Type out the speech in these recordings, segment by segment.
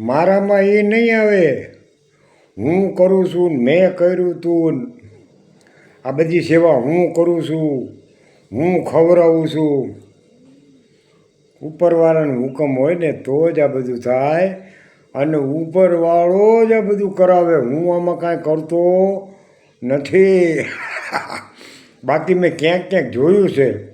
મારામાં એ નહીં આવે. હું કરું છું, મેં કર્યું તું. આ બધી સેવા હું કરું છું, હું ખવડાવું છું. ઉપરવાળાનો હુકમ હોય ને તો જ આ બધું થાય અને ઉપરવાળો જ આ બધું કરાવે. હું આમાં કાંઈ કરતો નથી. બાકી મેં ક્યાંક ક્યાંક જોયું છે.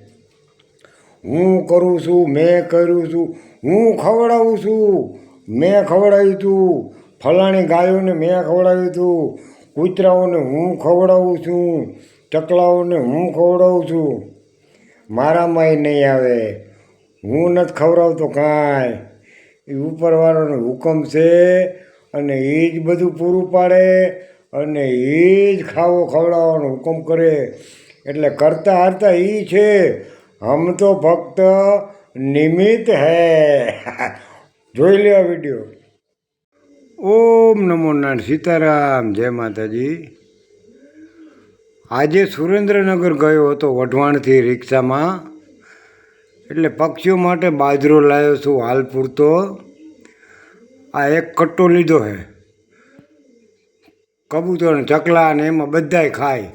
હું કરું છું, મેં કર્યું છું, હું ખવડાવું છું. મેં ખવડાવ્યું હતું ફલાણી ગાયોને મેં ખવડાવ્યું હતું કૂતરાઓને હું ખવડાવું છું. ચકલાઓને હું ખવડાવું છું. મારામાં નહીં આવે. હું નથી ખવડાવતો કાંઈ. એ ઉપરવાળાનો હુકમ છે અને એ જ બધું પૂરું પાડે અને એ જ ખાવો ખવડાવવાનો હુકમ કરે. એટલે કરતા હારતા એ છે. હમ તો ફક્ત નિમિત્ત હૈ. જોઈ લે આ વીડિયો. ઓમ નમો નારાયણ સીતારામ. જય માતાજી. આજે સુરેન્દ્રનગર ગયો હતો વઢવાણથી રિક્ષામાં. એટલે પક્ષીઓ માટે બાજરો લાવ્યો છું હાલ પૂરતો. આ એક કટ્ટો લીધો હે કબૂતર ચકલા ને એમાં બધાય ખાય.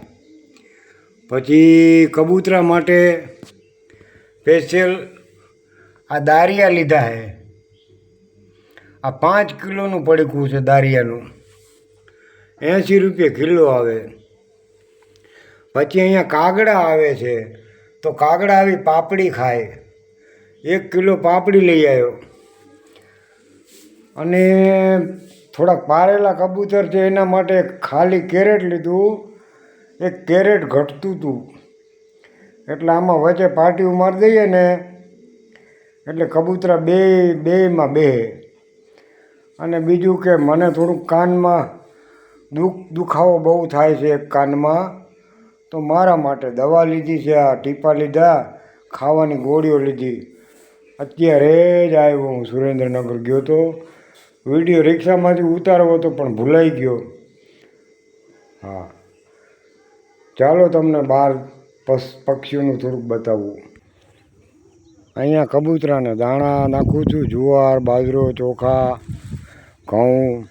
પછી કબૂતરા માટે સ્પેશિયલ આ દારિયા લીધા હે આ પાંચ કિલોનું પડીકું છે દારિયાનું. એંસી રૂપિયા કિલો આવે. પછી અહીંયા કાગડા આવે છે. તો કાગડા આવી પાપડી ખાય. એક કિલો પાપડી લઈ આવ્યો. અને થોડાક પારેલા કબૂતર છે, એના માટે ખાલી કેરેટ લીધું. એક કેરેટ ઘટતું હતું. એટલે આમાં વચ્ચે પાટી ઉમારી દઈએ ને, એટલે કબૂતરા બે, બેમાં બે અને બીજું કે મને થોડુંક કાનમાં દુખ, દુખાવો બહુ થાય છે એક કાનમાં, તો મારા માટે દવા લીધી છે, આ ટીપા લીધા, ખાવાની ગોળીઓ લીધી. અત્યારે જ આવ્યો હું સુરેન્દ્રનગર ગયો તો. વીડિયો રિક્ષામાંથી ઉતારવો હતો પણ ભૂલાઈ ગયો. હા. ચાલો તમને બહાર પક્ષીઓનું થોડુંક બતાવું. અહીંયા કબૂતરાને દાણા નાખું છું, જુવાર, બાજરો, ચોખા ઘઉં,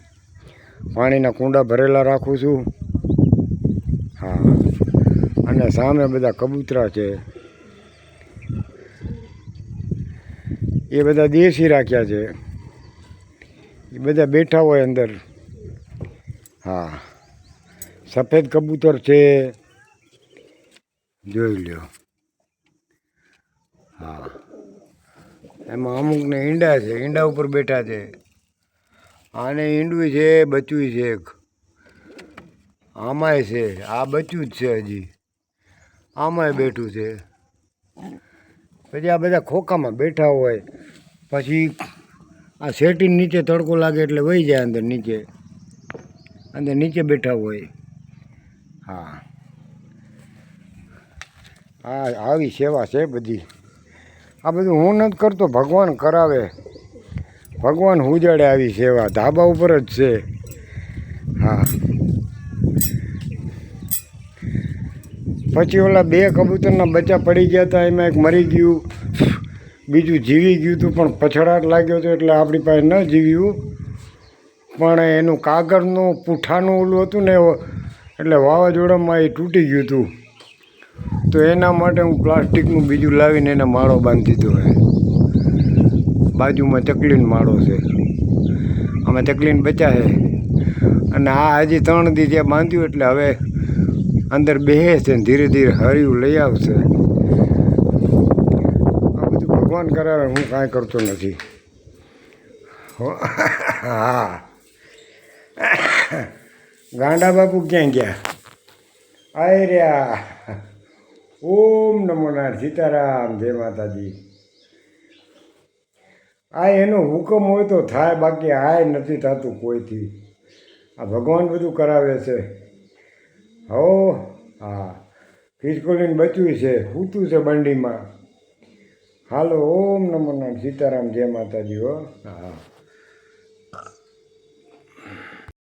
પાણીના કુંડા ભરેલા રાખું છું. હા. અને સામે બધા કબૂતરા છે. એ બધા દેશી રાખ્યા છે. એ બધા બેઠા હોય અંદર. હા. સફેદ કબૂતર છે. જોઈ લ્યો. હા. એમાં અમુકને ઈંડા છે. ઈંડા ઉપર બેઠા છે. આને ઈંડું છે બચ્યું છે એક. આમાંય છે, આ બચ્યું જ છે હજી. આમાંય બેઠું છે. પછી આ બધા ખોખામાં બેઠા હોય, પછી આ શેટી નીચે તડકો લાગે એટલે વહી જાય અંદર નીચે. અંદર નીચે બેઠા હોય. હા. હા આવી સેવા છે બધી. આ બધું હું નથી કરતો, ભગવાન કરાવે. ભગવાન ઉજાડે આવી સેવા, ધાબા ઉપર જ છે. હા. પછી ઓલા બે કબૂતરના બચ્ચા પડી ગયા હતા, એમાં એક મરી ગયું. બીજું જીવી ગયું હતું પણ પછડાટ લાગ્યો હતો એટલે આપણી પાસે ન જીવ્યું. પણ એનું કાગળનું, પૂઠાનું ઓલું હતું ને, એટલે વાવાઝોડામાં એ તૂટી ગયું હતું તો એના માટે હું પ્લાસ્ટિકનું બીજું લાવીને એને માળો બાંધી દીધો હોય બાજુમાં ચકલીન માળો છે. અમે ચકલીન બચ્યા છે. અને આ હજી ત્રણ દી જે બાંધ્યું એટલે હવે અંદર બેસે છે ને ધીરે ધીરે હરિયું લઈ આવશે. આ બધું ભગવાન કરાવે, હું કાંઈ કરતો નથી. હા. ગાંડા બાપુ ક્યાં ગયા? આયર્યા. ઓમ નમો નારાયણ. સીતારામ, જય માતાજી. આ એનો હુકમ હોય તો થાય, બાકી આય નથી થતું કોઈથી. આ ભગવાન બધું કરાવે છે. હો, હા. ખિસકોલીને બચ્યું છે, હૂતું છે બંડીમાં. હાલો, ઓમ નમો નામ સીતારામ, જય માતાજી હો, હા.